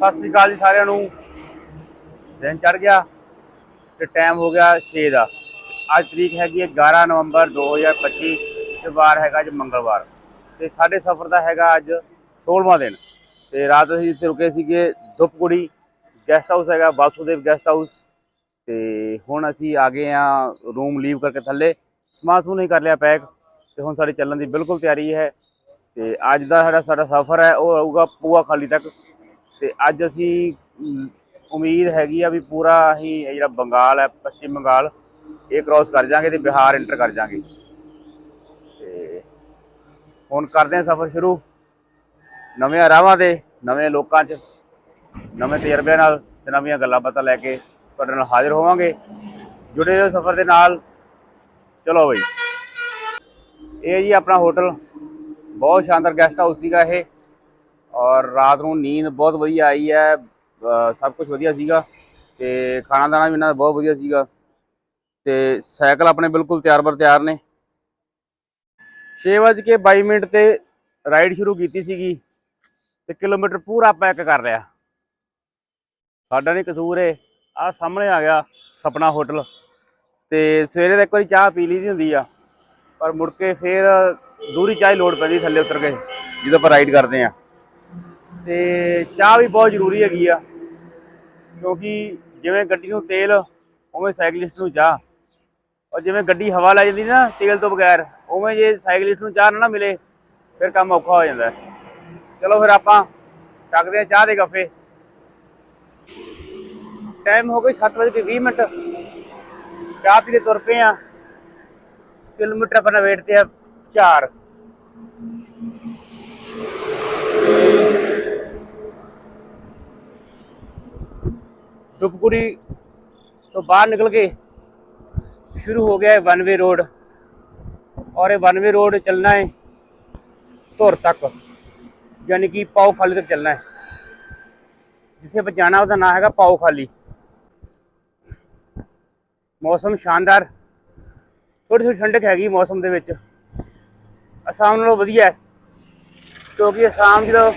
ਸਤਿ ਸ੍ਰੀ ਅਕਾਲ ਜੀ ਸਾਰਿਆਂ ਨੂੰ। ਦਿਨ ਚੜ ਗਿਆ ਤੇ ਟਾਈਮ ਹੋ ਗਿਆ 6 ਦਾ। ਅੱਜ ਤਰੀਕ ਹੈਗੀ ਹੈ 11 ਨਵੰਬਰ 2025 ਤੇ ਵਾਰ ਹੈਗਾ ਅੱਜ ਮੰਗਲਵਾਰ। ਤੇ ਸਾਡੇ ਸਫ਼ਰ ਦਾ ਹੈਗਾ ਅੱਜ 16ਵਾਂ ਦਿਨ। ਤੇ ਰਾਤ ਅਸੀਂ ਇੱਥੇ ਰੁਕੇ ਸੀਗੇ ਦੁਪਕੁੜੀ ਗੈਸਟ ਹਾਊਸ ਹੈਗਾ ਬਾਸੂਦੇਵ ਗੈਸਟ ਹਾਊਸ ਤੇ ਹੁਣ ਅਸੀਂ ਆ ਗਏ ਆ ਰੂਮ ਲੀਵ ਕਰਕੇ ਥੱਲੇ। ਸਮਾਨ ਸਮੂਨ ਨਹੀਂ ਕਰ ਲਿਆ ਪੈਕ ਤੇ ਹੁਣ ਸਾਡੇ ਚੱਲਣ ਦੀ ਬਿਲਕੁਲ ਤਿਆਰੀ ਹੈ। ਤੇ ਅੱਜ ਦਾ ਸਾਡਾ ਸਾਡਾ ਸਫ਼ਰ ਹੈ, ਉਹ ਆਊਗਾ ਪੂਆ ਖਾਲੀ ਤੱਕ। ਤੇ ਅੱਜ ਅਸੀਂ ਉਮੀਦ ਹੈਗੀ ਆ ਵੀ ਪੂਰਾ ਅਸੀਂ ਇਹ ਜਿਹੜਾ ਬੰਗਾਲ ਹੈ, ਪੱਛਮੀ ਬੰਗਾਲ, ਇਹ ਕ੍ਰਾਸ ਕਰ ਜਾਾਂਗੇ ਤੇ ਬਿਹਾਰ ਇੰਟਰ ਕਰ ਜਾਾਂਗੇ ਤੇ ਹੁਣ ਕਰਦੇ ਹਾਂ ਸਫ਼ਰ ਸ਼ੁਰੂ। ਨਵੇਂ ਰਾਹਾਂ ਤੇ, ਨਵੇਂ ਲੋਕਾਂ 'ਚ, ਨਵੇਂ ਤਜਰਬਿਆਂ ਨਾਲ ਤੇ ਨਵੀਆਂ ਗੱਲਾਂ ਬਾਤਾਂ ਲੈ ਕੇ ਤੁਹਾਡੇ ਨਾਲ ਹਾਜ਼ਰ ਹੋਵਾਂਗੇ। ਜੁੜੇ ਰਹੋ ਸਫ਼ਰ ਦੇ ਨਾਲ। ਚਲੋ ਬਈ। ਇਹ ਜੀ ਆਪਣਾ ਹੋਟਲ। ਬਹੁਤ ਸ਼ਾਨਦਾਰ ਗੈਸਟ ਹਾਊਸ ਸੀਗਾ ਇਹ। ਔਰ ਰਾਤ ਨੂੰ ਨੀਂਦ ਬਹੁਤ ਵਧੀਆ ਆਈ ਹੈ ਸਭ ਕੁਝ ਵਧੀਆ ਸੀਗਾ ਤੇ ਖਾਣਾ ਦਾਣਾ ਵੀ ਇਹਨਾਂ ਦਾ ਬਹੁਤ ਵਧੀਆ ਸੀਗਾ ਤੇ ਸਾਈਕਲ ਆਪਣੇ ਬਿਲਕੁਲ ਤਿਆਰ ਬਰ ਤਿਆਰ ਨੇ। 6:22 ਮਿੰਟ ਤੇ ਰਾਈਡ ਸ਼ੁਰੂ ਕੀਤੀ ਸੀਗੀ ਤੇ ਕਿਲੋਮੀਟਰ ਪੂਰਾ ਪੈਕ ਕਰ ਲਿਆ। ਸਾਡਾ ਨਹੀਂ ਕਸੂਰ ਏ ਆ ਸਾਹਮਣੇ ਆ ਗਿਆ ਸਪਨਾ ਹੋਟਲ ਤੇ ਸਵੇਰੇ ਤਾਂ ਇੱਕ ਵਾਰੀ ਚਾਹ ਪੀ ਲਈ ਦੀ ਹੁੰਦੀ ਆ, ਪਰ ਮੁੜ ਕੇ ਫੇਰ ਦੂਰੀ ਚਾਹ ਹੀ ਲੋੜ ਪੈਂਦੀ ਥੱਲੇ ਉਤਰ ਕੇ, ਜਦੋਂ ਆਪਾਂ ਰਾਈਡ ਕਰਦੇ ਆ। ਤੇ ਚਾਹ ਵੀ ਬਹੁਤ ਜ਼ਰੂਰੀ ਹੈਗੀ ਆ। ਕਿਉਂਕਿ ਜਿਵੇਂ ਗੱਡੀ ਨੂੰ ਤੇਲ, ਉਵੇਂ ਸਾਈਕਲਿਸਟ ਨੂੰ ਚਾਹ। ਔਰ ਜਿਵੇਂ ਗੱਡੀ ਹਵਾ ਲੈ ਜਾਂਦੀ ਨਾ ਤੇਲ ਤੋਂ ਬਗੈਰ, ਉਵੇਂ ਜੇ ਸਾਈਕਲਿਸਟ ਨੂੰ ਚਾਹ ਨਾ ਮਿਲੇ, ਫਿਰ ਕੰਮ ਔਖਾ ਹੋ ਜਾਂਦਾ। ਚਲੋ ਫਿਰ ਆਪਾਂ ਚੱਕਦੇ ਆ ਚਾਹ ਦੇ ਗੱਫੇ। ਟਾਈਮ ਹੋ ਗਈ 7:20 ਮਿੰਟ। ਚਾਹ ਪੀ ਕੇ ਤੁਰ ਪਏ ਆ ਕਿਲੋਮੀਟਰ ਆਪਣਾ ਵੇਟ ਤੇ ਆ 4 ਤੁਪਕੁਰੀ ਤੋਂ ਬਾਹਰ ਨਿਕਲ ਕੇ ਸ਼ੁਰੂ ਹੋ ਗਿਆ ਹੈ ਵਨ ਵੇ ਰੋਡ ਔਰ ਇਹ ਵਨ ਵੇ ਰੋਡ ਚੱਲਣਾ ਹੈ ਧੁਰ ਤੱਕ ਯਾਨੀ ਕਿ ਪਾਓ ਖਾਲੀ ਤੱਕ ਚੱਲਣਾ ਹੈ। ਜਿੱਥੇ ਆਪਾਂ ਜਾਣਾ, ਉਹਦਾ ਨਾਮ ਹੈਗਾ ਪਾਓ ਖਾਲੀ। ਮੌਸਮ ਸ਼ਾਨਦਾਰ ਥੋੜੀ ਥੋੜੀ ਠੰਡਕ ਹੈਗੀ ਮੌਸਮ ਦੇ ਵਿੱਚ। ਅਸਾਮ ਨਾਲੋਂ ਵਧੀਆ ਹੈ, ਕਿਉਂਕਿ ਅਸਾਮ ਜਦੋਂ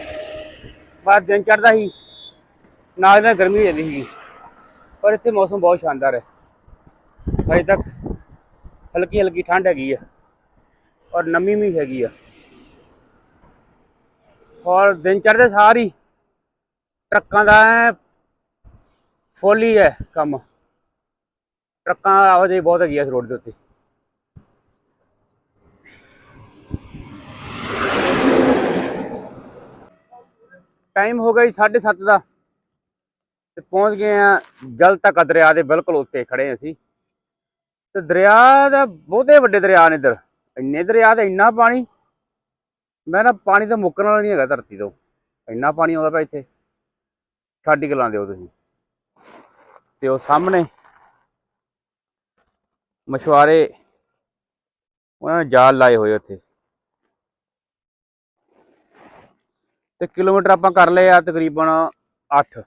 ਬਾਅਦ ਦਿਨ ਚੜ੍ਹਦਾ ਸੀ ਨਾਲ ਨਾਲ ਗਰਮੀ ਹੋ ਜਾਂਦੀ ਸੀ ਪਰ ਇੱਥੇ ਮੌਸਮ ਬਹੁਤ ਸ਼ਾਨਦਾਰ ਹੈ। ਅਜੇ ਤੱਕ ਹਲਕੀ ਹਲਕੀ ਠੰਡ ਹੈਗੀ ਆ ਔਰ ਨਮੀ ਵੀ ਹੈਗੀ ਆ। ਔਰ ਦਿਨ ਚੜ੍ਹਦੇ ਸਾਰ ਹੀ ਟਰੱਕਾਂ ਦਾ ਫੁੱਲ ਹੀ ਹੈ ਕੰਮ। ਟਰੱਕਾਂ ਆਵਾਜਾਈ ਬਹੁਤ ਹੈਗੀ ਆ ਇਸ ਰੋਡ ਦੇ ਉੱਤੇ। ਟਾਈਮ ਹੋ ਗਿਆ ਜੀ 7:30 ਦਾ। ਤੇ ਪਹੁੰਚ ਗਏ ਆ ਜਲ ਤੱਕ ਦਰਿਆ ਦੇ ਬਿਲਕੁਲ ਉੱਤੇ ਖੜੇ ਅਸੀਂ। ਤੇ ਦਰਿਆ ਦਾ ਬਹੁਤੇ ਵੱਡੇ ਦਰਿਆ ਨੇ ਇੱਧਰ। ਇੰਨੇ ਦਰਿਆ ਦਾ ਇੰਨਾ ਪਾਣੀ। ਮੈਂ ਨਾ ਪਾਣੀ ਤਾਂ ਮੁੱਕਣ ਵਾਲਾ ਨਹੀਂ ਹੈਗਾ ਧਰਤੀ ਤੋਂ। ਇੰਨਾ ਪਾਣੀ ਆਉਂਦਾ ਪਿਆ ਇੱਥੇ। ਛੱਡ ਕੇ ਲਾਉਂਦੇ ਹੋ ਤੁਸੀਂ। ਤੇ ਉਹ ਸਾਹਮਣੇ ਮਛੁਆਰੇ, ਉਹਨਾਂ ਨੇ ਜਾਲ ਲਾਏ ਹੋਏ ਉੱਥੇ। ਤੇ ਕਿਲੋਮੀਟਰ ਆਪਾਂ ਕਰ ਲਏ ਆ ਤਕਰੀਬਨ 8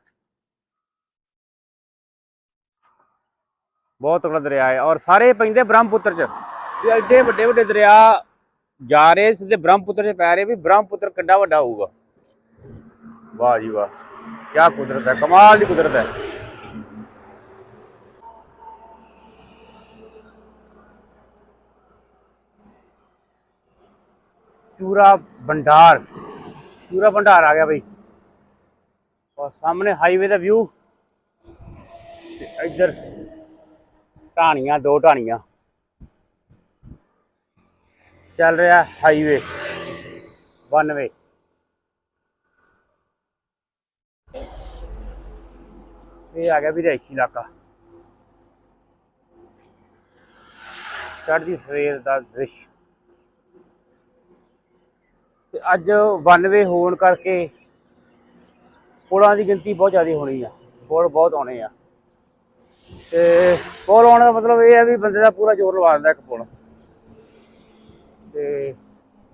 ਬਹੁਤ ਤਕੜਾ ਦਰਿਆ ਹੈ ਔਰ ਸਾਰੇ ਪੈਂਦੇ ਬ੍ਰਹਮਪੁੱਤਰ ਚ। ਤੇ ਐਡੇ ਵੱਡੇ ਵੱਡੇ ਦਰਿਆ ਜਾ ਰਹੇ ਸਿੱਧੇ ਬ੍ਰਹਮਪੁੱਤਰ ਚ ਪੈ ਰਹੇ ਵੀ ਬ੍ਰਹਮਪੁੱਤਰ ਕਿੱਡਾ ਵੱਡਾ ਹੋਊਗਾ। ਵਾਹ ਜੀ ਵਾਹ ਕੀ ਕੁਦਰਤ ਹੈ, ਕਮਾਲ ਦੀ ਕੁਦਰਤ ਹੈ। ਪੂਰਾ ਭੰਡਾਰ, ਚੂਰਾ ਭੰਡਾਰ ਆ ਗਿਆ ਬਈ। ਔਰ ਸਾਹਮਣੇ ਹਾਈਵੇ ਦਾ ਵਿਊ ਤੇ ਇੱਧਰ ਢਾਣੀਆਂ, ਦੋ ਢਾਣੀਆਂ। ਚੱਲ ਰਿਹਾ ਹਾਈਵੇ 92 ਇਹ ਆ ਗਿਆ ਵੀ ਰਿਹਾਇਸ਼ੀ ਇਲਾਕਾ। ਚੜ੍ਹਦੀ ਸਵੇਰ ਦਾ ਦ੍ਰਿਸ਼। ਤੇ ਅੱਜ 92 ਹੋਣ ਕਰਕੇ ਪੁਲਾਂ ਦੀ ਗਿਣਤੀ ਬਹੁਤ ਜ਼ਿਆਦਾ ਹੋਣੀ ਆ। ਪੁਲ ਬਹੁਤ ਆਉਣੇ ਆ। ਤੇ ਪੁਲ ਆਉਣ ਦਾ ਮਤਲਬ ਇਹ ਹੈ ਵੀ ਬੰਦੇ ਦਾ ਪੂਰਾ ਜ਼ੋਰ ਲਵਾ ਦਿੰਦਾ ਇੱਕ ਪੁਲ। ਤੇ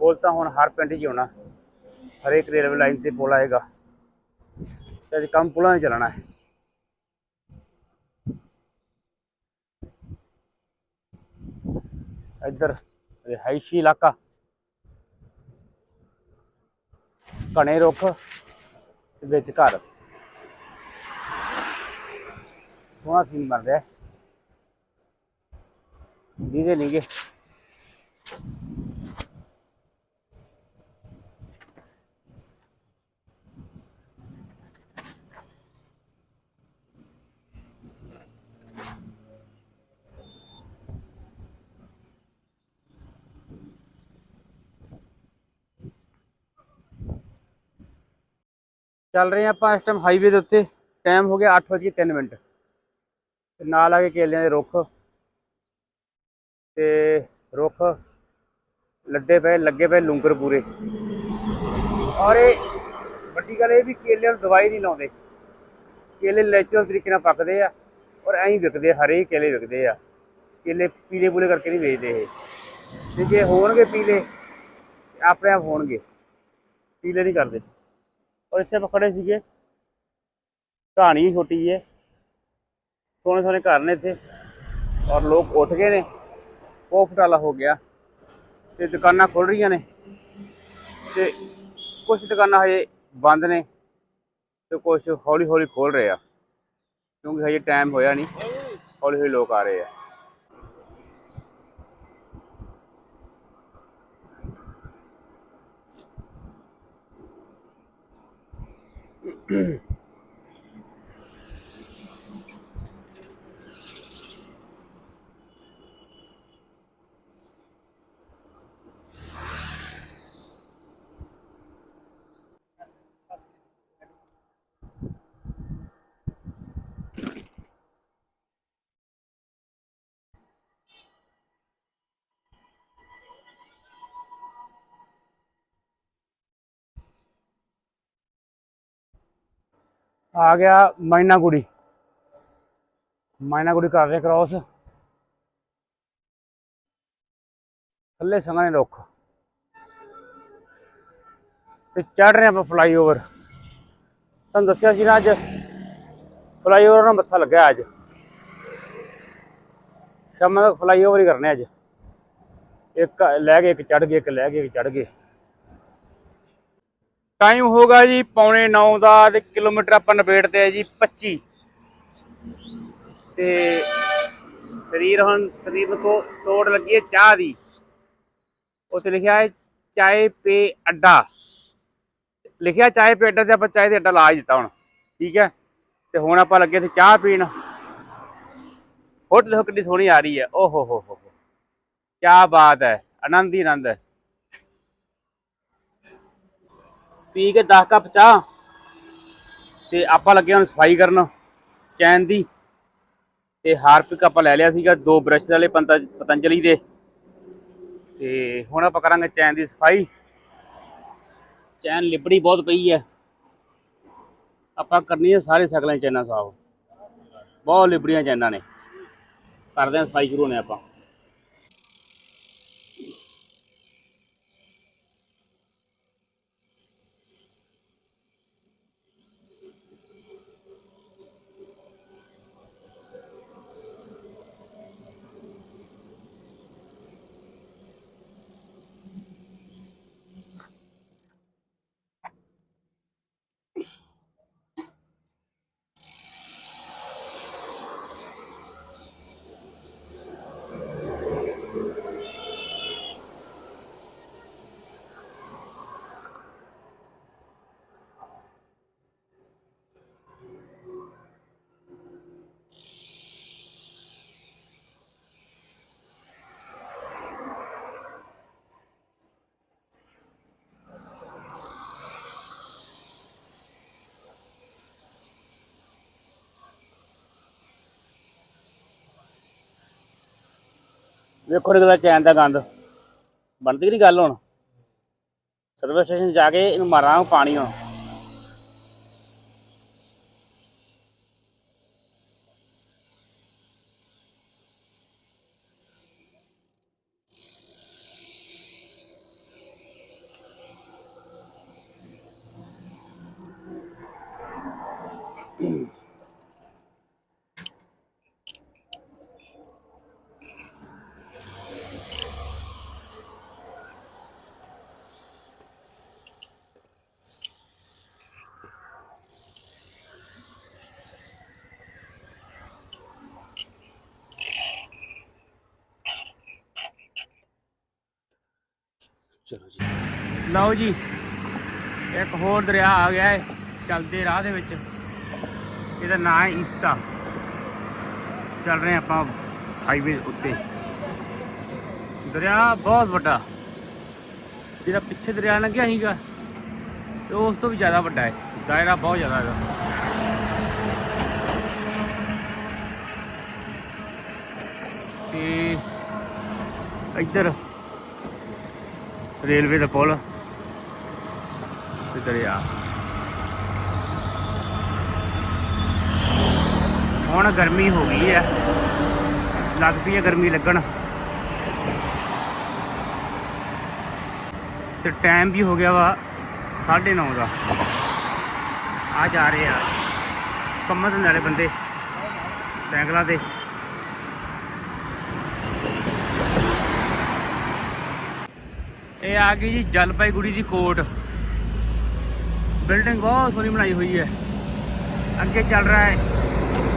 ਪੁਲ ਤਾਂ ਹੁਣ ਹਰ ਪਿੰਡ 'ਚ ਹੋਣਾ। ਹਰੇਕ ਰੇਲਵੇ ਲਾਈਨ ਤੇ ਪੁਲ ਆਏਗਾ। ਤੇ ਅੱਜ ਕੰਮ ਪੁਲਾਂ 'ਤੇ ਚੱਲਣਾ ਹੈ। ਇੱਧਰ ਰਿਹਾਇਸ਼ੀ ਇਲਾਕਾ। ਘਣੇ ਰੁੱਖ ਵਿੱਚ ਘਰ। ਸੋਹਣਾ ਸੀਨ ਬਣ ਰਿਹਾ ਜਿਹਦੇ ਨਹੀਂਗੇ ਚੱਲ ਰਹੇ ਹਾਂ ਆਪਾਂ ਇਸ ਟਾਈਮ ਹਾਈਵੇ ਦੇ ਉੱਤੇ। ਟਾਈਮ ਹੋ ਗਿਆ 8:03 ਮਿੰਟ। ਤੇ ਨਾਲ ਆ ਕੇ ਕੇਲਿਆਂ ਦੇ ਰੁੱਖ। ਤੇ ਰੁੱਖ ਲੱਡੇ ਪਏ ਲੱਗੇ ਪਏ ਲੂੰਗਰ ਪੂਰੇ। ਔਰ ਇਹ ਵੱਡੀ ਗੱਲ ਇਹ ਵੀ ਕੇਲਿਆਂ ਨੂੰ ਦਵਾਈ ਨਹੀਂ ਲਾਉਂਦੇ। ਕੇਲੇ ਨੈਚੁਰਲ ਤਰੀਕੇ ਨਾਲ ਪੱਕਦੇ ਆ ਔਰ ਐਂ ਵਿਕਦੇ ਆ, ਹਰੇ ਕੇਲੇ ਵਿਕਦੇ ਆ। ਕੇਲੇ ਪੀਲੇ ਪੂਲੇ ਕਰਕੇ ਨਹੀਂ ਵੇਚਦੇ ਇਹ। ਤੇ ਜੇ ਹੋਣਗੇ ਪੀਲੇ ਆਪਣੇ ਆਪ ਹੋਣਗੇ। ਪੀਲੇ ਨਹੀਂ ਕਰਦੇ। ਔਰ ਇੱਥੇ ਆਪਾਂ ਖੜੇ ਸੀਗੇ। ਕਹਾਣੀ ਵੀ ਛੋਟੀ ਹੈ। ਸੋਹਣੇ ਸੋਹਣੇ ਘਰ ਨੇ ਇੱਥੇ ਔਰ ਲੋਕ ਉੱਠ ਗਏ ਨੇ। ਉਹ ਫਟਾਲਾ ਹੋ ਗਿਆ ਤੇ ਦੁਕਾਨਾਂ ਖੁੱਲ ਰਹੀਆਂ ਨੇ ਤੇ ਕੁਝ ਦੁਕਾਨਾਂ ਹਜੇ ਬੰਦ ਨੇ ਤੇ ਕੁਝ ਹੌਲੀ ਹੌਲੀ ਖੋਲ ਰਹੇ ਆ ਕਿਉਂਕਿ ਹਜੇ ਟਾਈਮ ਹੋਇਆ ਨਹੀਂ। ਹੌਲੀ ਹੌਲੀ ਲੋਕ ਆ ਰਹੇ ਆ। ਆ ਗਿਆ ਮੈਨਾ ਗੁੜੀ ਮੈਨਾ ਗੁੜੀ ਕਰ ਰਹੇ ਕ੍ਰਾਸ ਥੱਲੇ ਸੰਘਣੇ ਰੁੱਖ। ਤੇ ਚੜ ਰਹੇ ਆਪਾਂ ਫਲਾਈਓਵਰ ਤੁਹਾਨੂੰ ਦੱਸਿਆ ਸੀ ਨਾ ਅੱਜ ਫਲਾਈਓਵਰ ਨਾਲ ਮੱਥਾ ਲੱਗਿਆ ਅੱਜ। ਸ਼ਾਮਾਂ ਤੱਕ ਫਲਾਈਓਵਰ ਹੀ ਕਰਨੇ ਅੱਜ। ਇੱਕ ਲੈ ਗਏ, ਇੱਕ ਚੜ ਗਏ, ਇੱਕ ਲੈ ਕੇ ਇੱਕ ਚੜ ਗਏ। ਟਾਈਮ ਹੋਗਾ ਜੀ ਪੌਣੇ 9 ਦਾ ਤੇ ਕਿਲੋਮੀਟਰ ਆਪਾਂ ਨਿਬੇੜਦੇ ਆ ਜੀ 25 ਤੇ ਸਰੀਰ ਹੁਣ ਸਰੀਰ ਨੂੰ ਤੋੜ ਲੱਗੀ ਹੈ ਚਾਹ ਦੀ। ਉੱਥੇ ਲਿਖਿਆ ਹੈ ਚਾਏ ਪੇ ਅੱਡਾ। ਲਿਖਿਆ ਚਾਏ ਪੇ ਅੱਡਾ ਤੇ ਆਪਾਂ ਚਾਏ ਦੇ ਅੱਡਾ ਲਾ ਦਿੱਤਾ ਹੁਣ। ਠੀਕ ਹੈ? ਤੇ ਹੁਣ ਆਪਾਂ ਲੱਗੇ ਤੇ ਚਾਹ ਪੀਣ। ਫੋਟੋ ਦੇਖੋ ਕਿੰਨੀ ਸੋਹਣੀ ਆ ਰਹੀ ਹੈ। ਓ ਹੋ ਹੋ ਹੋ ਕੀ ਬਾਤ ਹੈ। ਆਨੰਦ ਹੀ ਆਨੰਦ ਹੈ। ਪੀ ਕੇ 10 ਕੱਪ ਚਾਹ ਤੇ ਆਪਾਂ ਲੱਗੇ ਹੁਣ ਸਫ਼ਾਈ ਕਰਨ ਚੈਨ ਦੀ ਤੇ ਹਾਰਪਿਕ ਆਪਾਂ ਲੈ ਲਿਆ ਸੀਗਾ ਦੋ ਬ੍ਰਸ਼ ਵਾਲੇ ਪੰਤਾ ਪਤੰਜਲੀ ਦੇ ਤੇ ਹੁਣ ਆਪਾਂ ਕਰਾਂਗੇ ਚੈਨ ਦੀ ਸਫ਼ਾਈ। ਚੈਨ ਲਿਬੜੀ ਬਹੁਤ ਪਈ ਹੈ। ਆਪਾਂ ਕਰਨੀ ਹੈ ਸਾਰੇ ਸਕਲਾਂ ਚੈਨਾਂ ਸਾਫ਼। ਬਹੁਤ ਲਿਬੜੀਆਂ ਚੈਨਾਂ ਨੇ। ਕਰਦੇ ਹਾਂ ਸਫ਼ਾਈ ਸ਼ੁਰੂ ਹੋਣੇ ਆਪਾਂ। ਵੇਖੋ ਨਿਕਲਦਾ ਚੈਨ ਦਾ ਗੰਦ ਬਣਦੀ ਨਹੀਂ ਗੱਲ ਹੁਣ ਸਰਵਿਸ ਸਟੇਸ਼ਨ ਜਾ ਕੇ ਇਹਨੂੰ ਮਾਰਾਂ ਪਾਣੀ ਹੁਣ Mm-hmm. ਚਲੋ ਜੀ ਲਓ ਜੀ ਇੱਕ ਹੋਰ ਦਰਿਆ ਆ ਗਿਆ ਹੈ ਚੱਲਦੇ ਰਾਹ ਦੇ ਵਿੱਚ ਇਹਦਾ ਨਾਂ ਹੈ ਇਸਤਾ ਚੱਲ ਰਹੇ ਹਾਂ ਆਪਾਂ ਹਾਈਵੇ ਉੱਤੇ ਦਰਿਆ ਬਹੁਤ ਵੱਡਾ ਜਿਹੜਾ ਪਿੱਛੇ ਦਰਿਆ ਲੰਘਿਆ ਸੀਗਾ ਤੇ ਉਸ ਤੋਂ ਵੀ ਜ਼ਿਆਦਾ ਵੱਡਾ ਹੈ ਦਾਇਰਾ ਬਹੁਤ ਜ਼ਿਆਦਾ ਹੈਗਾ ਤੇ ਇੱਧਰ ਰੇਲਵੇ ਦਾ ਪੁਲ। ਤੇ ਦਰਿਆ। ਹੁਣ ਗਰਮੀ ਹੋ ਗਈ ਹੈ। ਲੱਗ ਪਈ ਹੈ ਗਰਮੀ ਲੱਗਣ। ਤੇ ਟਾਈਮ ਵੀ ਹੋ ਗਿਆ ਵਾ 9:30 ਦਾ। ਆ ਜਾ ਰਹੇ ਆ। ਕੰਮਾਂ ਤੋਂ ਨਾਲੇ ਬੰਦੇ। ਸਾਈਕਲਾਂ ਤੇ ਇਹ ਆ ਗਈ ਜੀ ਜਲਪਾਈਗੁੜੀ ਦੀ ਕੋਟ। ਬਿਲਡਿੰਗ ਬਹੁਤ ਸੋਹਣੀ ਬਣਾਈ ਹੋਈ ਹੈ। ਅੱਗੇ ਚੱਲ ਰਿਹਾ ਹੈ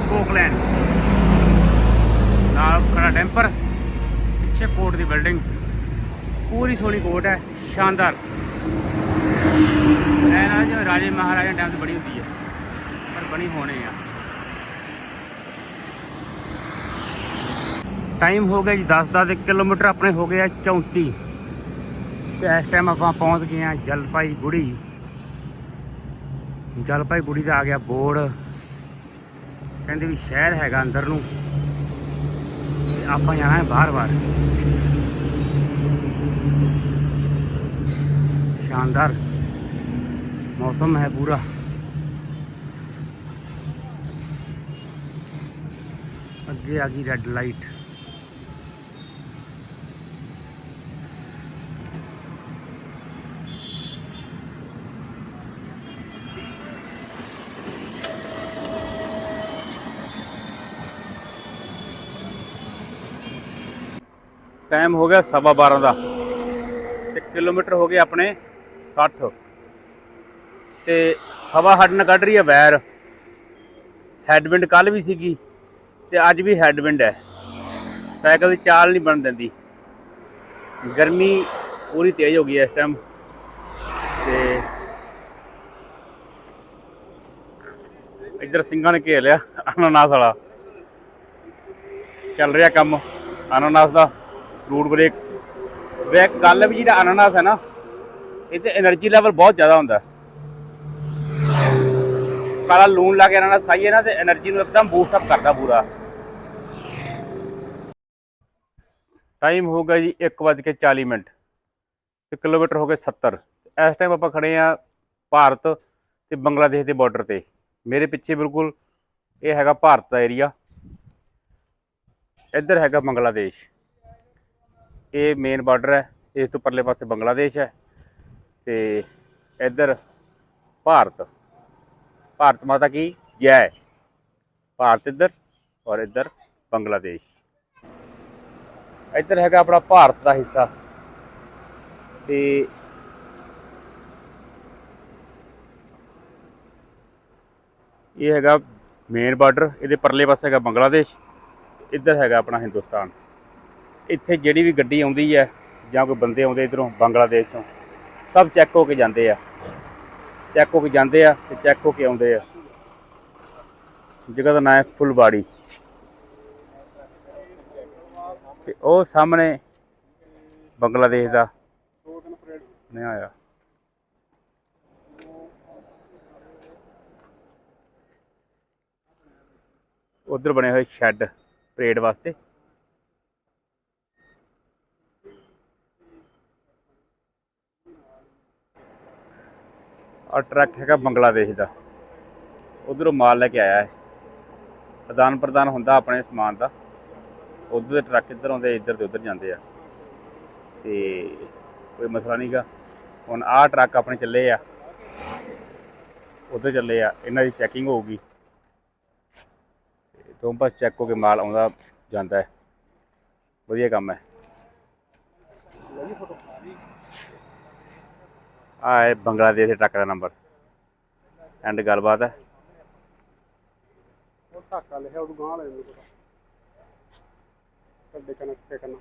ਕੋਕਲੈਂਡ ਨਾਲ ਖੜਾ ਟੈਂਪਰ ਪਿੱਛੇ ਕੋਟ ਦੀ ਬਿਲਡਿੰਗ ਪੂਰੀ ਸੋਹਣੀ ਕੋਟ ਹੈ, ਸ਼ਾਨਦਾਰ। ਐ ਨਾਲ ਜਿਵੇਂ ਰਾਜੇ ਮਹਾਰਾਜਾ ਟਾਈਮ ਤੇ ਬਣੀ ਹੁੰਦੀ ਹੈ। ਪਰ ਬਣੀ ਹੋਣੀ ਆ। ਟਾਈਮ ਹੋ ਗਿਆ ਜੀ 10 ਦਾ ਤੇ ਕਿਲੋਮੀਟਰ ਆਪਣੇ ਹੋ ਗਏ ਆ 34 ਤੇ ਇਸ ਟਾਈਮ ਆਪਾਂ ਪਹੁੰਚ ਗਏ ਆ ਜਲਪਾਈਗੁੜੀ। ਜਲਪਾਈਗੁੜੀ ਦਾ ਆ ਗਿਆ ਬੋਰਡ। ਕਹਿੰਦੇ ਵੀ ਸ਼ਹਿਰ ਹੈਗਾ ਅੰਦਰ ਨੂੰ। ਤੇ ਆਪਾਂ ਜਾਣਾ ਹੈ ਬਾਹਰ ਬਾਹਰ। ਸ਼ਾਨਦਾਰ ਮੌਸਮ ਹੈ ਪੂਰਾ। ਅੱਗੇ ਆ ਗਈ ਰੈੱਡ ਲਾਈਟ ਟਾਈਮ ਹੋ ਗਿਆ ਸਵਾ 12 ਦਾ ਤੇ ਕਿਲੋਮੀਟਰ ਹੋ ਗਏ ਆਪਣੇ 60 ਤੇ ਹਵਾ ਸਾਡੇ ਕੱਢ ਰਹੀ ਹੈ ਵੈਰ। ਹੈਡਵਿੰਡ ਕੱਲ ਵੀ ਸੀਗੀ ਤੇ ਅੱਜ ਵੀ ਹੈਡਵਿੰਡ ਹੈ। ਸਾਈਕਲ ਦੀ ਚਾਲ ਨਹੀਂ ਬਣ ਦਿੰਦੀ। ਗਰਮੀ ਪੂਰੀ ਤੇਜ਼ ਹੋ ਗਈ ਹੈ ਇਸ ਟਾਈਮ ਤੇ ਇੱਧਰ ਸਿੰਘਾਂ ਨੇ ਘੇਰ ਲਿਆ ਅਨਾਨਾਸ ਵਾਲਾ। ਚੱਲ ਰਿਹਾ ਕੰਮ ਅਨਾਨਾਸ ਦਾ। Route break. ਵੇ ਗੱਲ ਵੀ ਜਿਹੜਾ ਅਨਾਨਾਸ ਹੈ ਨਾ ਇਹ ਤੇ એનર્ਜੀ ਲੈਵਲ ਬਹੁਤ ਜ਼ਿਆਦਾ ਹੁੰਦਾ। ਕਾਲਾ ਲੂਣ ਲਾ ਕੇ ਅਨਾਨਾਸ ਖਾਈਏ ਨਾ ਤੇ એનર્ਜੀ ਨੂੰ ਇੱਕਦਮ ਬੂਸਟ ਅਪ ਕਰਦਾ ਪੂਰਾ। ਟਾਈਮ ਹੋ ਗਿਆ ਜੀ 1:40 ਮਿੰਟ। ਤੇ ਕਿਲੋਮੀਟਰ ਹੋ ਗਏ 70 ਇਸ ਟਾਈਮ ਆਪਾਂ ਖੜੇ ਆ ਭਾਰਤ ਤੇ ਬੰਗਲਾਦੇਸ਼ ਦੇ ਬਾਰਡਰ ਤੇ। ਮੇਰੇ ਪਿੱਛੇ ਬਿਲਕੁਲ ਇਹ ਹੈਗਾ ਭਾਰਤ ਦਾ ਏਰੀਆ ਇੱਧਰ ਹੈਗਾ ਬੰਗਲਾਦੇਸ਼। ਇਹ ਮੇਨ ਬਾਰਡਰ ਹੈ, ਇਸ ਤੋਂ ਪਰਲੇ ਪਾਸੇ ਬੰਗਲਾਦੇਸ਼ ਹੈ ਤੇ ਇੱਧਰ ਭਾਰਤ ਭਾਰਤ ਮਾਤਾ ਕੀ ਜੈ ਭਾਰਤ ਇੱਧਰ ਔਰ ਇੱਧਰ ਬੰਗਲਾਦੇਸ਼। ਇੱਧਰ ਹੈਗਾ ਆਪਣਾ ਭਾਰਤ ਦਾ ਹਿੱਸਾ ਤੇ ਇਹ ਹੈਗਾ ਮੇਨ ਬਾਰਡਰ ਇਹਦੇ ਪਰਲੇ ਪਾਸੇ ਹੈਗਾ ਬੰਗਲਾਦੇਸ਼, ਇੱਧਰ ਹੈਗਾ ਆਪਣਾ ਹਿੰਦੁਸਤਾਨ। ਇੱਥੇ ਜਿਹੜੀ ਵੀ ਗੱਡੀ ਆਉਂਦੀ ਹੈ ਜਾਂ ਕੋਈ ਬੰਦੇ ਆਉਂਦੇ ਇਧਰੋਂ ਬੰਗਲਾਦੇਸ਼ ਤੋਂ, ਸਭ ਚੈੱਕ ਹੋ ਕੇ ਜਾਂਦੇ ਆ। ਚੈੱਕ ਹੋ ਕੇ ਜਾਂਦੇ ਆ ਤੇ ਚੈੱਕ ਹੋ ਕੇ ਆਉਂਦੇ ਆ। ਜਗ੍ਹਾ ਦਾ ਨਾਮ ਹੈ ਫੁੱਲਬਾੜੀ ਤੇ ਉਹ ਸਾਹਮਣੇ ਬੰਗਲਾਦੇਸ਼ ਦਾ ਨਹੀਂ ਆਇਆ ਉਧਰ ਬਣੇ ਹੋਏ ਸ਼ੈੱਡ, ਪਰੇਡ ਵਾਸਤੇ। ਔਰ ਟਰੱਕ ਹੈਗਾ ਬੰਗਲਾਦੇਸ਼ ਦਾ। ਉਧਰੋਂ ਮਾਲ ਲੈ ਕੇ ਆਇਆ ਹੈ ਆਦਾਨ ਪ੍ਰਦਾਨ ਹੁੰਦਾ ਆਪਣੇ ਸਮਾਨ ਦਾ। ਉਧਰ ਦੇ ਟਰੱਕ ਇੱਧਰ ਆਉਂਦੇ, ਇੱਧਰ ਦੇ ਉੱਧਰ ਜਾਂਦੇ ਆ। ਤੇ ਕੋਈ ਮਸਲਾ ਨਹੀਂਗਾ ਹੁਣ ਆਹ ਟਰੱਕ ਆਪਣੇ ਚੱਲੇ ਆ। ਉੱਧਰ ਚੱਲੇ ਆ। ਇਹਨਾਂ ਦੀ ਚੈਕਿੰਗ ਹੋਊਗੀ। ਤੋਂ ਬਸ ਚੈੱਕ ਹੋ ਕੇ ਮਾਲ ਆਉਂਦਾ, ਜਾਂਦਾ ਹੈ। ਵਧੀਆ ਕੰਮ ਹੈ। ਆ ਹੈ ਬੰਗਲਾਦੇਸ਼ ਦੇ ਟਰੱਕ ਦਾ ਨੰਬਰ। ਐਂਡ ਗੱਲਬਾਤ ਹੈ। ਉਹ ਲਿਖਿਆ ਗਾਂ ਲੈ ਪਤਾ ਕੱਡੇ ਕਰਨਾ।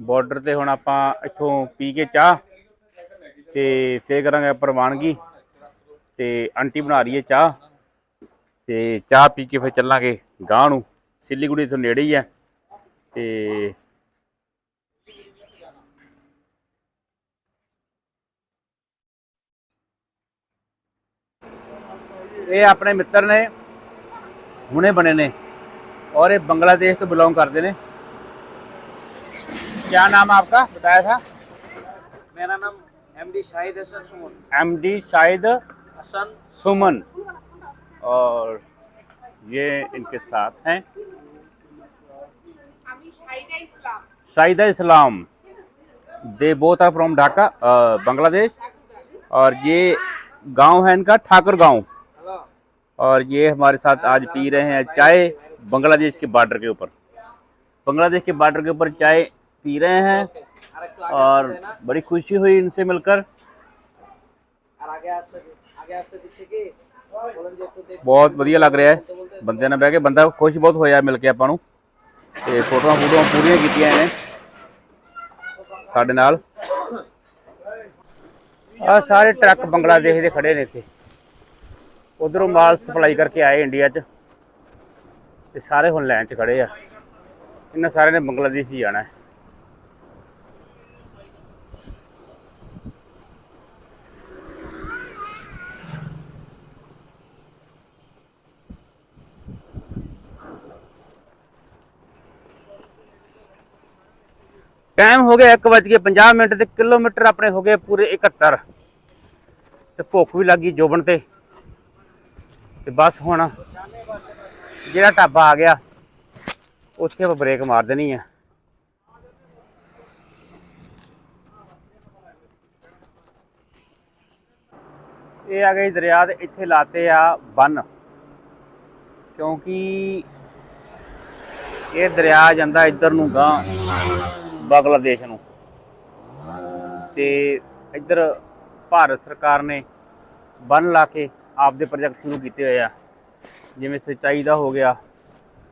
ਬਾਰਡਰ ਤੇ ਹੁਣ ਆਪਾਂ ਇੱਥੋਂ ਪੀ ਕੇ ਚਾਹ ਤੇ ਫੇਰ ਕਰਾਂਗੇ ਪ੍ਰਵਾਨਗੀ ਤੇ ਆਂਟੀ ਬਣਾ ਰਹੀ ਹੈ ਚਾਹ ਤੇ ਚਾਹ ਪੀ ਕੇ ਫਿਰ ਚੱਲਾਂਗੇ ਗਾਂ ਨੂੰ। ਸਿੱਲੀਗੁੜੀ ਤੋਂ ਨੇੜੇ ਹੀ ਹੈ ਤੇ ये अपने मित्र ने ਹੁਣੇ बने ने और ये बांग्लादेश तो बिलोंग करते ने। क्या नाम आपका? बताया था। मेरा नाम M D Shahid Hasan Suman. M D Shahid Hasan Suman. और ये इनके साथ हैं। Shahida Islam. They both are from Dhaka Bangladesh. और ये गाँव है इनका ठाकुर गाँव। और ये हमारे साथ आज पी रहे हैं चाय बांग्लादेश के बॉर्डर के ऊपर बांग्लादेश के बॉर्डर के ऊपर चाय पी रहे हैं और एक तो आगे और आस्ते देना बड़ी खुशी हुई इनसे मिलकर और आगे आस्ते आगे आस्ते पीछे की बोलन जी तो देख ਬਹੁਤ ਵਧੀਆ ਲੱਗ ਰਿਹਾ ਹੈ ਬੰਦੇ ਨਾਲ ਬਹਿ ਕੇ ਬੰਦਾ ਖੁਸ਼ ਬਹੁਤ ਹੋਇਆ ਮਿਲ ਕੇ ਆਪਾਂ ਨੂੰ ਤੇ ਫੋਟੋਆਂ ਫੋਟੋਆਂ ਪੂਰੀਆਂ ਕੀਤੀਆਂ ਇਹਨੇ ਸਾਡੇ ਨਾਲ ਆ ਸਾਰੇ ਟਰੱਕ ਬੰਗਲਾਦੇਸ਼ ਦੇ ਖੜੇ ਨੇ ਇੱਥੇ ਉਧਰੋਂ ਮਾਲ ਸਪਲਾਈ ਕਰਕੇ ਆਏ ਇੰਡੀਆ 'ਚ। ਤੇ ਸਾਰੇ ਹੁਣ ਲਾਈਨ 'ਚ ਖੜੇ ਆ। ਇਹਨਾਂ ਸਾਰਿਆਂ ਨੇ ਬੰਗਲਾਦੇਸ਼ ਹੀ ਜਾਣਾ। ਹੈ ਟਾਈਮ ਹੋ ਗਿਆ 1:50 ਮਿੰਟ ਤੇ ਕਿਲੋਮੀਟਰ ਆਪਣੇ ਹੋ ਗਏ ਪੂਰੇ 71 ਤੇ ਭੁੱਖ ਵੀ ਲੱਗੀ ਜੋਬਨ ਤੇ। ਤੇ ਬਸ ਹੁਣ ਜਿਹੜਾ ਢਾਬਾ ਆ ਗਿਆ, ਉੱਥੇ ਆਪਾਂ ਬ੍ਰੇਕ ਮਾਰ ਦੇਣੀ ਆ। ਇਹ ਆ ਗਏ ਦਰਿਆ ਦੇ ਇੱਥੇ ਲਾਤੇ ਆ ਬੰਨ। ਕਿਉਂਕਿ ਇਹ ਦਰਿਆ ਜਾਂਦਾ ਇੱਧਰ ਨੂੰ ਗਾਂ ਬੰਗਲਾਦੇਸ਼ ਨੂੰ। ਤੇ ਇੱਧਰ ਭਾਰਤ ਸਰਕਾਰ ਨੇ ਬੰਨ ਲਾ ਕੇ ਆਪਦੇ ਪ੍ਰੋਜੈਕਟ ਸ਼ੁਰੂ ਕੀਤੇ ਹੋਏ ਆ। ਜਿਵੇਂ ਸਿੰਚਾਈ ਦਾ ਹੋ ਗਿਆ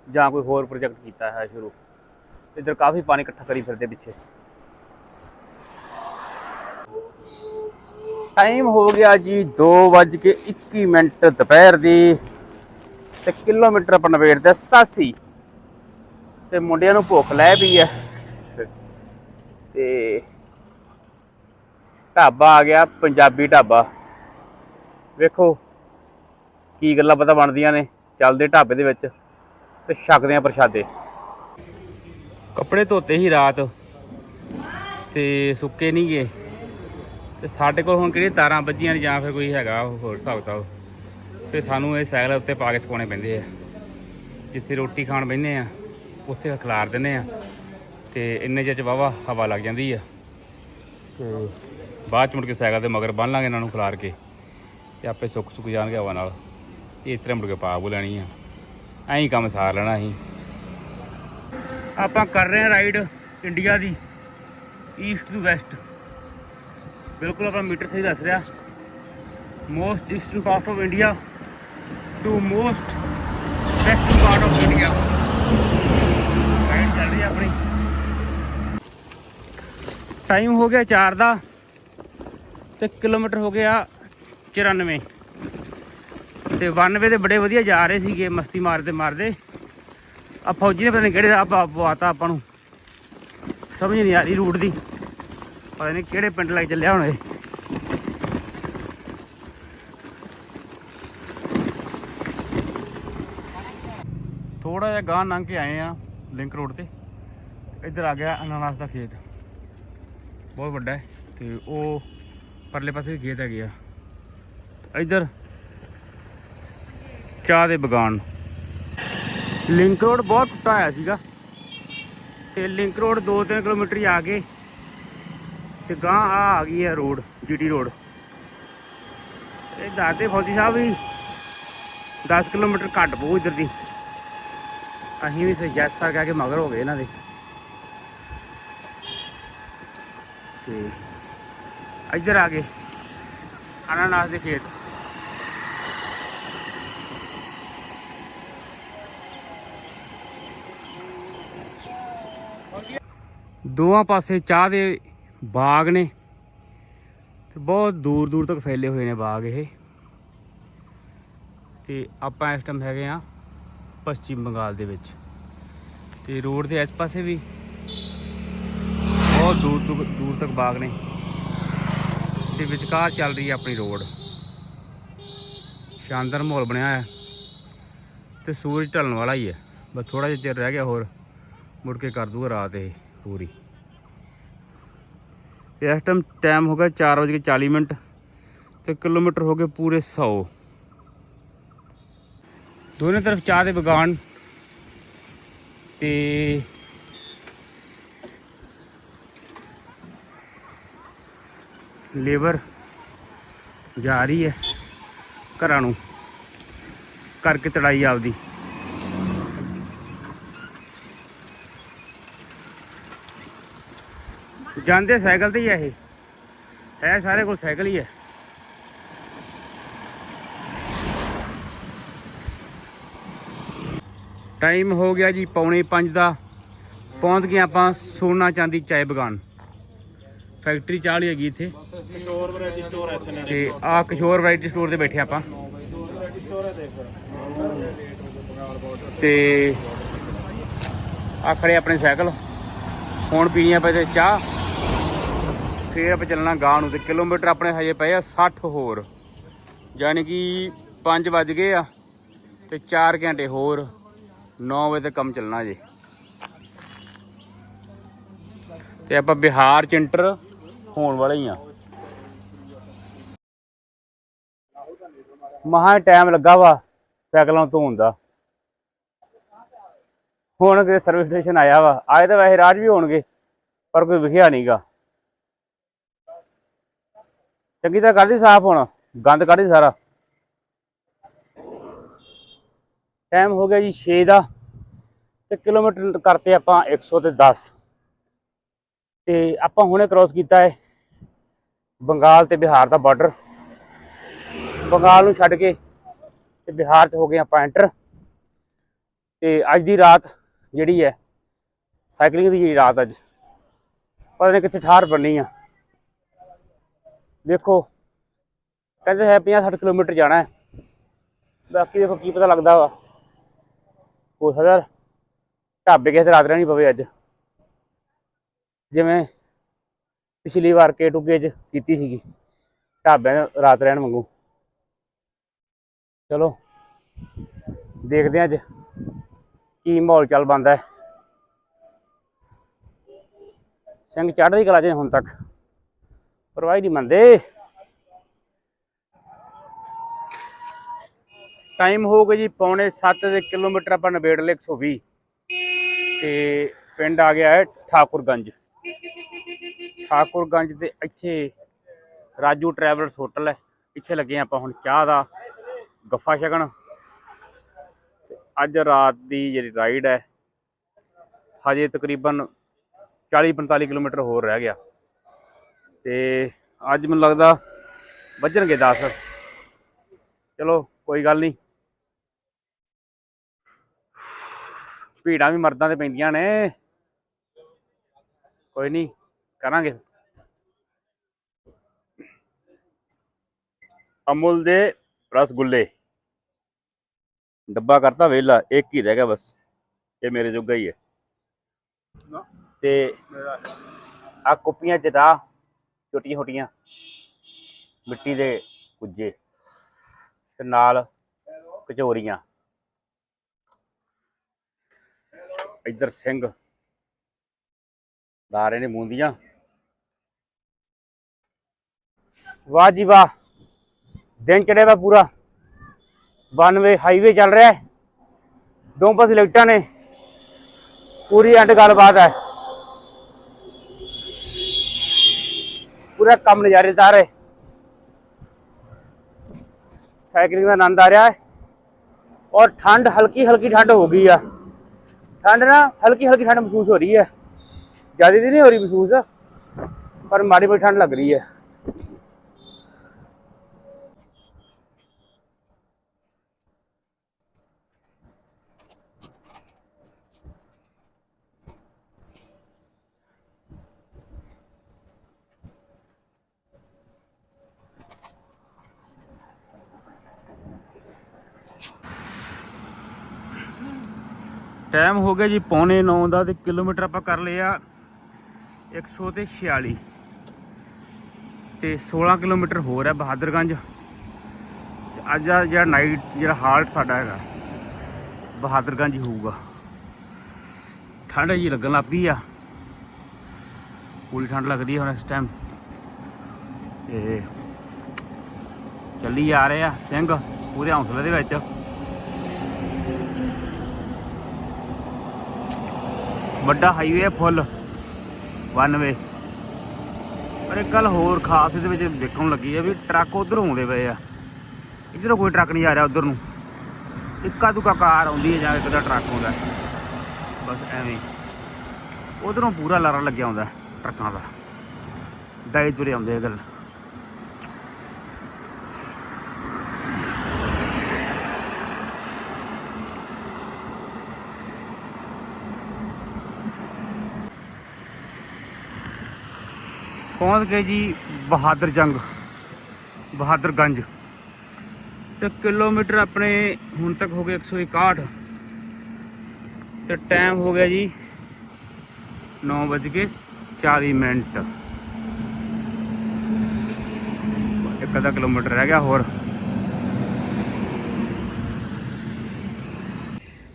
ਜਾਂ ਕੋਈ ਹੋਰ ਪ੍ਰੋਜੈਕਟ ਕੀਤਾ ਹੈ ਸ਼ੁਰੂ। ਇੱਧਰ ਕਾਫੀ ਪਾਣੀ ਇਕੱਠਾ ਕਰੀ ਫਿਰਦੇ ਪਿੱਛੇ। ਟਾਈਮ ਹੋ ਗਿਆ ਜੀ 2:21 ਮਿੰਟ ਦੁਪਹਿਰ ਦੀ ਤੇ ਕਿਲੋਮੀਟਰ ਆਪਾਂ ਨਵੇੜਦੇ 87 ਤੇ ਮੁੰਡਿਆਂ ਨੂੰ ਭੁੱਖ ਲੈ ਪਈ ਐ ਤੇ ਢਾਬਾ ਆ ਗਿਆ, ਪੰਜਾਬੀ ਢਾਬਾ। ਵੇਖੋ ਕੀ ਗੱਲਾਂ ਪਤਾ ਬਣਦੀਆਂ ਨੇ, ਚੱਲਦੇ ਢਾਬੇ ਦੇ ਵਿੱਚ ਤੇ ਛਕਦੇ ਆ ਪ੍ਰਸ਼ਾਦੇ। ਕੱਪੜੇ ਧੋਤੇ ਹੀ ਰਾਤ ਤੇ ਸੁੱਕੇ ਨਹੀਂ ਗਏ ਤੇ ਸਾਡੇ ਕੋਲ ਹੁਣ ਕਿਹੜੀ ਤਾਰਾਂ ਵੱਜੀਆਂ ਨੇ ਜਾਂ ਫਿਰ ਕੋਈ ਹੈਗਾ ਹੋਰ ਹਿਸਾਬ ਕਿਤਾਬ। ਤੇ ਸਾਨੂੰ ਇਹ ਸਾਈਕਲ ਉੱਤੇ ਪਾ ਕੇ ਸੁਕਾਉਣੇ ਪੈਂਦੇ ਆ। ਜਿੱਥੇ ਰੋਟੀ ਖਾਣ ਬੈਠੇ ਆ, ਉੱਥੇ ਖਲਾਰ ਦਿੰਦੇ ਆ। ਤੇ ਇੰਨੇ ਚਿਰ ਚ ਵਾਵਾ ਹਵਾ ਲੱਗ ਜਾਂਦੀ ਆ। ਤੇ ਬਾਅਦ ਚ ਮੁੜ ਕੇ ਸਾਈਕਲ ਦੇ ਮਗਰ ਬੰਨ ਲਾਂਗੇ ਇਹਨਾਂ ਨੂੰ ਖਲਾਰ ਕੇ। ਤੇ ਆਪੇ ਸੁੱਕ ਸੁੱਕ ਜਾਣਗੇ ਹਵਾ ਨਾਲ। ਤੇ ਇਸ ਤਰ੍ਹਾਂ ਮੁੜ ਕੇ ਪਾ ਬੋ ਲੈਣੀ ਆ। ਐਂ ਕੰਮ ਸਾਰ ਲੈਣਾ ਅਸੀਂ। ਆਪਾਂ ਕਰ ਰਹੇ ਹਾਂ ਰਾਈਡ ਇੰਡੀਆ ਦੀ ਈਸਟ ਟੂ ਵੈਸਟ ਬਿਲਕੁਲ ਆਪਣਾ ਮੀਟਰ ਸਹੀ ਦੱਸ ਰਿਹਾ। Most eastern part of India to most western part of India ride ਚੱਲ ਰਹੀ ਆਪਣੀ। ਟਾਈਮ ਹੋ ਗਿਆ 4 ਦਾ ਤੇ ਕਿਲੋਮੀਟਰ ਹੋ ਗਿਆ 94 ਤੇ 92 ਦੇ ਬੜੇ ਵਧੀਆ ਜਾ ਰਹੇ ਸੀਗੇ, ਮਸਤੀ ਮਾਰਦੇ ਮਾਰਦੇ। ਆ ਫੌਜੀ ਨੇ ਪਤਾ ਨਹੀਂ ਕਿਹੜੇ ਰਾਹ ਪਾ ਪਵਾਤਾ ਆਪਾਂ ਨੂੰ। ਸਮਝ ਨਹੀਂ ਆ ਰਹੀ ਰੂਟ ਦੀ। ਪਤਾ ਨਹੀਂ ਕਿਹੜੇ ਪਿੰਡ ਲੱਗ ਚੱਲਿਆ ਹੁਣ ਇਹ। ਥੋੜਾ ਜਿਹਾ ਗਾਂ ਲੰਘ ਕੇ ਆਏ ਆ ਲਿੰਕ ਰੋਡ ਤੇ। ਇੱਧਰ ਆ ਗਿਆ ਅਨਾਨਾਸ ਦਾ ਖੇਤ। ਬਹੁਤ ਵੱਡਾ ਹੈ ਤੇ ਉਹ ਪਰਲੇ ਪਾਸੇ ਵੀ ਖੇਤ ਹੈਗੇ ਆ। ਇੱਧਰ ਚਾਹ ਦੇ ਬਗਾਨ ਲਿੰਕ ਰੋਡ ਬਹੁਤ ਟੁੱਟਾ ਹੋਇਆ ਸੀਗਾ। ਤੇ ਲਿੰਕ ਰੋਡ 2-3 ਕਿਲੋਮੀਟਰ ਹੀ ਆ ਗਏ। ਤੇ ਗਾਂ ਆ ਆ ਗਈ ਹੈ ਰੋਡ, ਜੀਟੀ ਰੋਡ। ਇਹ ਦਾਦੇ ਫੌਜੀ ਸਾਹਿਬ ਵੀ 10 ਕਿਲੋਮੀਟਰ ਘੱਟ ਪਊ ਇੱਧਰ ਦੀ। ਅਸੀਂ ਵੀ ਸੁਜੈਸਟ ਸਰ ਕਹਿ ਕੇ ਮਗਰ ਹੋ ਗਏ ਇਹਨਾਂ ਦੇ। ਤੇ ਇੱਧਰ ਆ ਗਏ। ਅਨਾਨਾਸ ਦੇ ਖੇਤ। ਦੋਵਾਂ ਪਾਸੇ ਚਾਹ ਦੇ ਬਾਗ ਨੇ ਤੇ ਬਹੁਤ ਦੂਰ ਦੂਰ ਤੱਕ ਫੈਲੇ ਹੋਏ ਨੇ ਬਾਗ ਇਹ। ਤੇ ਆਪਾਂ ਇਸ ਟਾਈਮ ਹੈਗੇ ਆ ਪੱਛਮੀ ਬੰਗਾਲ ਦੇ ਵਿੱਚ। ਤੇ ਰੋਡ ਦੇ ਇਸ ਪਾਸੇ ਵੀ ਬਹੁਤ ਦੂਰ ਤੱਕ ਦੂਰ ਤੱਕ ਬਾਗ ਨੇ। ਤੇ ਵਿਚਕਾਰ ਚੱਲ ਰਹੀ ਹੈ ਆਪਣੀ ਰੋਡ। ਸ਼ਾਨਦਾਰ ਮਾਹੌਲ ਬਣਿਆ ਹੈ ਤੇ ਸੂਰਜ ਢਲਣ ਵਾਲਾ ਹੀ ਹੈ। ਬਸ ਥੋੜਾ ਜਿਹਾ ਚਿਰ ਰਹਿ ਗਿਆ ਹੋਰ, ਮੁੜ ਕੇ ਕਰ ਦੂਗਾ ਰਾਤ ਇਹ। ਪੂਰੀ। ਤੇ ਇਸ ਟਾਈਮ ਟਾਈਮ ਹੋ ਗਿਆ 4:40 ਮਿੰਟ ਤੇ ਕਿਲੋਮੀਟਰ ਹੋ ਗਏ ਪੂਰੇ 100 ਦੋਨੇ ਤਰਫ ਚਾਹ ਦੇ ਬਗਾਨ। ਤੇ ਲੇਬਰ ਜਾ ਰਹੀ ਹੈ ਘਰਾਂ ਨੂੰ। ਕਰਕੇ ਤੜਾਈ ਆਪਦੀ। ਜਾਂਦੇ ਸਾਈਕਲ ਤੇ ਹੀ ਆ ਇਹ। ਹੈ ਸਾਰੇ ਕੋਲ ਸਾਈਕਲ ਹੀ ਹੈ ਟਾਈਮ ਹੋ ਗਿਆ ਜੀ ਪੌਣੇ 5 ਦਾ। ਪਹੁੰਚ ਗਏ ਆਪਾਂ ਸੋਨਾ ਚਾਂਦੀ ਚਾय ਬਗਾਨ। ਫੈਕਟਰੀ ਚਾਹ ਲਈ ਹੈਗੀ ਇੱਥੇ। ਕਿਸ਼ੋਰ ਵੈਰਾਈਟੀ ਸਟੋਰ ਹੈ ਇੱਥੇ ਨੇੜੇ। ਤੇ ਆ ਕਿਸ਼ੋਰ ਵੈਰਾਈਟੀ ਸਟੋਰ ਤੇ ਬੈਠੇ ਆਪਾਂ। ਤੇ ਆ ਖੜੇ ਆਪਣੇ ਸਾਈਕਲ। ਹੁਣ ਪੀਣੀ ਆ ਪਏ ਤੇ ਚਾਹ। ਫਿਰ ਆਪਾਂ ਚੱਲਣਾ ਗਾਂ ਨੂੰ ਤੇ ਕਿਲੋਮੀਟਰ ਆਪਣੇ ਹਜੇ ਪਏ ਆ 60 ਹੋਰ। ਯਾਨੀ ਕਿ 5 ਵੱਜ ਗਏ ਆ ਤੇ 4 ਘੰਟੇ ਹੋਰ। 9 ਵਜੇ ਤੱਕ ਕੰਮ ਚੱਲਣਾ ਜੇ। ਤੇ ਆਪਾਂ ਬਿਹਾਰ ਚ ਇੰਟਰ ਹੋਣ ਵਾਲੇ ਹੀ ਆ। ਮਹਾ ਟਾਈਮ ਲੱਗਾ ਵਾ ਸਾਈਕਲਾਂ ਤੋਂ ਧੋਣ ਦਾ। ਹੁਣ ਕਿ ਸਰਵਿਸ ਸਟੇਸ਼ਨ ਆਇਆ ਵਾ। ਆਏ ਤਾਂ ਵੈਸੇ ਰਾਜ ਵੀ ਹੋਣਗੇ, ਪਰ ਕੋਈ ਵਿਖਿਆ ਨਹੀਂਗਾ ਚੰਗੀ ਤਾਂ ਕਰਦੀ ਸਾਫ਼ ਹੁਣ, ਗੰਦ ਕੱਢੀ ਸਾਰਾ। ਟਾਈਮ ਹੋ ਗਿਆ ਜੀ 6 ਦਾ, ਤੇ ਕਿਲੋਮੀਟਰ ਕਰਤੇ ਆਪਾਂ 100 ਤੇ 10 ਤੇ ਆਪਾਂ ਹੁਣੇ ਕ੍ਰੋਸ ਕੀਤਾ ਹੈ ਬੰਗਾਲ ਤੇ ਬਿਹਾਰ ਦਾ ਬਾਰਡਰ ਬੰਗਾਲ ਨੂੰ ਛੱਡ ਕੇ ਤੇ ਬਿਹਾਰ ਚ ਹੋ ਗਏ ਆਪਾਂ ਐਂਟਰ ਤੇ ਅੱਜ ਦੀ ਰਾਤ ਜਿਹੜੀ ਹੈ ਸਾਈਕਲਿੰਗ ਦੀ ਜਿਹੜੀ ਰਾਤ ਅੱਜ, ਪਤਾ ਨਹੀਂ ਕਿੱਥੇ ਠਾਰ ਬਣਨੀ ਆ। ਵੇਖੋ, ਕਹਿੰਦੇ ਹੈ 50 60 ਕਿਲੋਮੀਟਰ ਜਾਣਾ ਹੈ। ਬਾਕੀ ਦੇਖੋ ਕੀ ਪਤਾ ਲੱਗਦਾ ਵਾ। ਹੋ ਸਕਦਾ ਢਾਬੇ ਕਿਸੇ ਤੇ ਰਾਤ ਰਹਿਣੀ ਪਵੇ ਅੱਜ। ਜਿਵੇਂ ਪਿਛਲੀ ਵਾਰ ਕੇ ਟੂਕੇ ਚ ਕੀਤੀ ਸੀਗੀ। ਢਾਬਿਆਂ ਦੇ ਰਾਤ ਰਹਿਣ ਵਾਂਗੂ। ਚਲੋ, ਦੇਖਦੇ ਹਾਂ ਅੱਜ ਕੀ ਮਾਹੌਲ ਚੱਲ ਬੰਦਾ ਹੈ। ਸਿੰਘ ਚੜ੍ਹਦੀ ਕਲਾ ਜੇ ਹੁਣ ਤੱਕ। ਪਰਵਾਹ ਨਹੀਂ ਮੰਨਦੇ। ਟਾਈਮ ਹੋ ਗਿਆ ਜੀ ਪੌਣੇ 7 ਦੇ ਕਿਲੋਮੀਟਰ ਆਪਾਂ ਨਵੇੜ ਲਏ 120 ਤੇ ਪਿੰਡ ਆ ਗਿਆ ਹੈ ਠਾਕੁਰਗੰਜ। ਠਾਕੁਰਗੰਜ ਦੇ ਇੱਥੇ ਰਾਜੂ ਟਰੈਵਲਰਸ ਹੋਟਲ ਹੈ। ਇੱਥੇ ਲੱਗੇ ਹਾਂ ਆਪਾਂ ਹੁਣ ਚਾਹ ਦਾ ਗੱਫਾ ਛਕਣ। ਅੱਜ ਰਾਤ ਦੀ ਜਿਹੜੀ ਰਾਈਡ ਹੈ, ਹਜੇ ਤਕਰੀਬਨ 40-45 ਕਿਲੋਮੀਟਰ ਹੋਰ ਰਹਿ ਗਿਆ। ਤੇ ਅੱਜ ਮੈਨੂੰ ਲੱਗਦਾ ਵੱਜਣਗੇ 10 ਚਲੋ ਕੋਈ ਗੱਲ ਨਹੀਂ। ਭੀੜਾਂ ਵੀ ਮਰਦਾਂ ਤੇ ਪੈਂਦੀਆਂ ਨੇ। ਕੋਈ ਨਹੀਂ ਕਰਾਂਗੇ। ਅਮੁਲ ਦੇ ਰਸਗੁੱਲੇ। ਡੱਬਾ ਕਰਤਾ ਵੇਲਾ ਇੱਕ ਹੀ ਰਹਿ ਗਿਆ ਬਸ। ਇਹ ਮੇਰੇ ਜੋਗਾ ਹੀ ਹੈ। ਤੇ ਆ ਕੁੱਪੀਆਂ ਚ ਰਾਹ ਛੋਟੀਆਂ ਛੋਟੀਆਂ ਮਿੱਟੀ ਦੇ ਕੁੱਜੇ ਤੇ ਨਾਲ ਕਚੋਰੀਆਂ। ਇੱਧਰ ਸਿੰਘ ਲਾ ਰਹੇ ਨੇ ਬੂੰਦੀਆਂ। ਵਾਹ ਜੀ ਵਾਹ, ਦਿਨ ਚੜਿਆ ਵਾ ਪੂਰਾ। 92 ਹਾਈਵੇ ਚੱਲ ਰਿਹਾ ਹੈ। ਦੋ ਪਾਸੇ ਲਾਈਟਾਂ ਨੇ। ਪੂਰੀ ਐਂਡ ਗੱਲਬਾਤ ਹੈ। ਪੂਰਾ ਕੰਮ ਨਜ਼ਾਰੇਦਾਰ ਹੈ। ਸਾਈਕਲਿੰਗ ਦਾ ਆਨੰਦ ਆ ਰਿਹਾ ਹੈ। ਔਰ ਠੰਡ ਹਲਕੀ ਹਲਕੀ ਠੰਡ ਹੋ ਗਈ ਆ। ਠੰਡ ਨਾ ਹਲਕੀ ਹਲਕੀ ਠੰਡ ਮਹਿਸੂਸ ਹੋ ਰਹੀ ਹੈ। ਜ਼ਿਆਦਾ ਦੀ ਨਹੀਂ ਹੋ ਰਹੀ ਮਹਿਸੂਸ, ਪਰ ਮਾੜੀ ਮਾੜੀ ਠੰਡ ਲੱਗ ਰਹੀ ਹੈ। ਟਾਈਮ ਹੋ ਗਿਆ ਜੀ ਪੌਣੇ 9 ਦਾ ਤੇ ਕਿਲੋਮੀਟਰ ਆਪਾਂ ਕਰ ਲਿਆ 100 ਤੇ 46 ਤੇ 16 ਕਿਲੋਮੀਟਰ ਹੋਰ ਹੈ ਬਹਾਦਰਗੰਜ। ਤੇ ਅੱਜ ਦਾ ਜਿਹੜਾ ਨਾਈਟ ਜਿਹੜਾ ਹਾਲਟ ਸਾਡਾ ਹੈਗਾ, ਬਹਾਦਰਗੰਜ ਹੀ ਹੋਊਗਾ। ਠੰਡ ਜੀ ਲੱਗਣ ਲੱਗ ਆ। ਪੂਰੀ ਠੰਡ ਲੱਗਦੀ ਹੈ ਹੁਣ ਇਸ ਟਾਈਮ ਤੇ ਚੱਲੀ ਆ ਰਹੇ ਆ ਸਿੰਘ ਪੂਰੇ ਹੌਸਲੇ ਦੇ ਵਿੱਚ। ਵੱਡਾ ਹਾਈਵੇ ਹੈ ਫੁੱਲ ਵਨ ਵੇ ਪਰ ਇੱਕ ਗੱਲ ਹੋਰ ਖਾਸ ਇਹਦੇ ਵਿੱਚ ਦੇਖਣ ਲੱਗੀ ਆ ਵੀ ਟਰੱਕ ਉਧਰੋਂ ਆਉਂਦੇ ਪਏ ਆ। ਇੱਧਰੋਂ ਕੋਈ ਟਰੱਕ ਨਹੀਂ ਆ ਰਿਹਾ ਉਧਰ ਨੂੰ। ਇੱਕਾ ਦੁੱਕਾ ਕਾਰ ਆਉਂਦੀ ਹੈ ਜਾਂ ਇੱਕ ਦਾ ਟਰੱਕ ਆਉਂਦਾ ਬਸ ਐਵੇਂ। ਉਧਰੋਂ ਪੂਰਾ ਲਾਰਾ ਲੱਗਿਆ ਹੁੰਦਾ ਟਰੱਕਾਂ ਦਾ। ਡਾਈ ਤੁਰੇ ਆਉਂਦੇ ਇਹ ਗੱਲ ਪਹੁੰਚ ਗਏ ਜੀ ਬਹਾਦਰ ਜੰਗ ਬਹਾਦਰਗੰਜ ਤੇ ਕਿਲੋਮੀਟਰ ਆਪਣੇ ਹੁਣ ਤੱਕ ਹੋ ਗਏ 161 ਤੇ ਟਾਈਮ ਹੋ ਗਿਆ ਜੀ 9:40 ਮਿੰਟ। ਇੱਕ ਅੱਧਾ ਕਿਲੋਮੀਟਰ ਰਹਿ ਗਿਆ ਹੋਰ।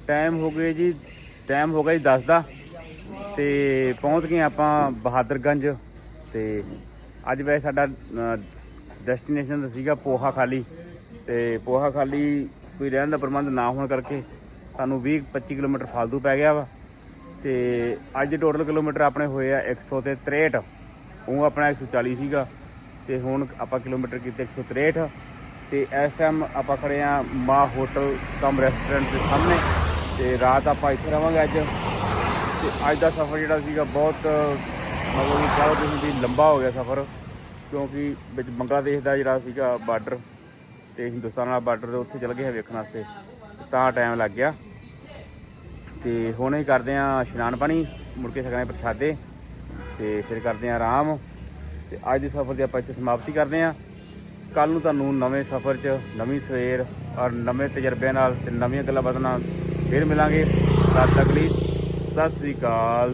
ਟਾਈਮ ਹੋ ਗਿਆ ਜੀ ਟਾਈਮ ਹੋ ਗਿਆ ਜੀ 10 ਦਾ। ਤੇ ਪਹੁੰਚ ਗਏ ਆਪਾਂ ਬਹਾਦਰਗੰਜ ਤੇ ਅੱਜ ਵੈਸੇ ਸਾਡਾ ਡੈਸਟੀਨੇਸ਼ਨ ਸੀਗਾ ਪੋਹਾ ਖਾਲੀ ਤੇ ਪੋਹਾ ਖਾਲੀ ਕੋਈ ਰਹਿਣ ਦਾ ਪ੍ਰਬੰਧ ਨਾ ਹੋਣ ਕਰਕੇ ਸਾਨੂੰ 20 25 ਕਿਲੋਮੀਟਰ ਫਾਲਤੂ ਪੈ ਗਿਆ ਵਾ ਤੇ ਅੱਜ ਦੇ ਟੋਟਲ ਕਿਲੋਮੀਟਰ ਆਪਣੇ ਹੋਏ ਆ 100 ਤੇ 63 ਉਹ ਆਪਣਾ 140 ਸੀਗਾ ਤੇ ਹੁਣ ਆਪਾਂ ਕਿਲੋਮੀਟਰ ਕੀਤੇ 163 ਤੇ ਇਸ ਟਾਈਮ ਆਪਾਂ ਖੜੇ ਆ ਮਾ ਹੋਟਲ ਕਮ ਰੈਸਟੋਰੈਂਟ ਦੇ ਸਾਹਮਣੇ ਤੇ ਰਾਤ ਆਪਾਂ ਇੱਥੇ ਰਵਾਂਗੇ ਅੱਜ ਤੇ ਅੱਜ ਦਾ ਸਫ਼ਰ ਜਿਹੜਾ ਸੀਗਾ ਬਹੁਤ ਮਤਲਬ ਕਿ ਕਹੋ ਤੁਸੀਂ ਵੀ ਲੰਬਾ ਹੋ ਗਿਆ ਸਫ਼ਰ, ਕਿਉਂਕਿ ਵਿੱਚ ਬੰਗਲਾਦੇਸ਼ ਦਾ ਜਿਹੜਾ ਸੀਗਾ ਬਾਰਡਰ ਤੇ ਹਿੰਦੁਸਤਾਨ ਵਾਲਾ ਬਾਰਡਰ ਦੇ ਉੱਥੇ ਚਲ ਗਏ ਵੇਖਣ ਵਾਸਤੇ, ਤਾਂ ਟਾਈਮ ਲੱਗ ਗਿਆ। ਤੇ ਹੁਣ ਅਸੀਂ ਕਰਦੇ ਆ ਇਸ਼ਨਾਨ ਪਾਣੀ, ਮੁੜ ਕੇ ਸਕਣੇ ਪ੍ਰਸ਼ਾਦੇ, ਤੇ ਫਿਰ ਕਰਦੇ ਆ ਆਰਾਮ। ਤੇ ਅੱਜ ਦੇ ਸਫ਼ਰ ਦੀ ਆਪਾਂ ਇੱਥੇ ਸਮਾਪਤੀ ਕਰਦੇ ਆ ਕੱਲ ਨੂੰ ਤੁਹਾਨੂੰ ਨਵੇਂ ਸਫ਼ਰ 'ਚ ਨਵੀਂ ਸਵੇਰ ਔਰ ਨਵੇਂ ਤਜਰਬਿਆਂ ਨਾਲ ਤੇ ਨਵੀਆਂ ਗੱਲਾਂ ਬਾਤਾਂ ਨਾਲ ਫਿਰ ਮਿਲਾਂਗੇ। ਤਦ ਤੱਕ ਲਈ ਸਤਿ ਸ੍ਰੀ ਅਕਾਲ।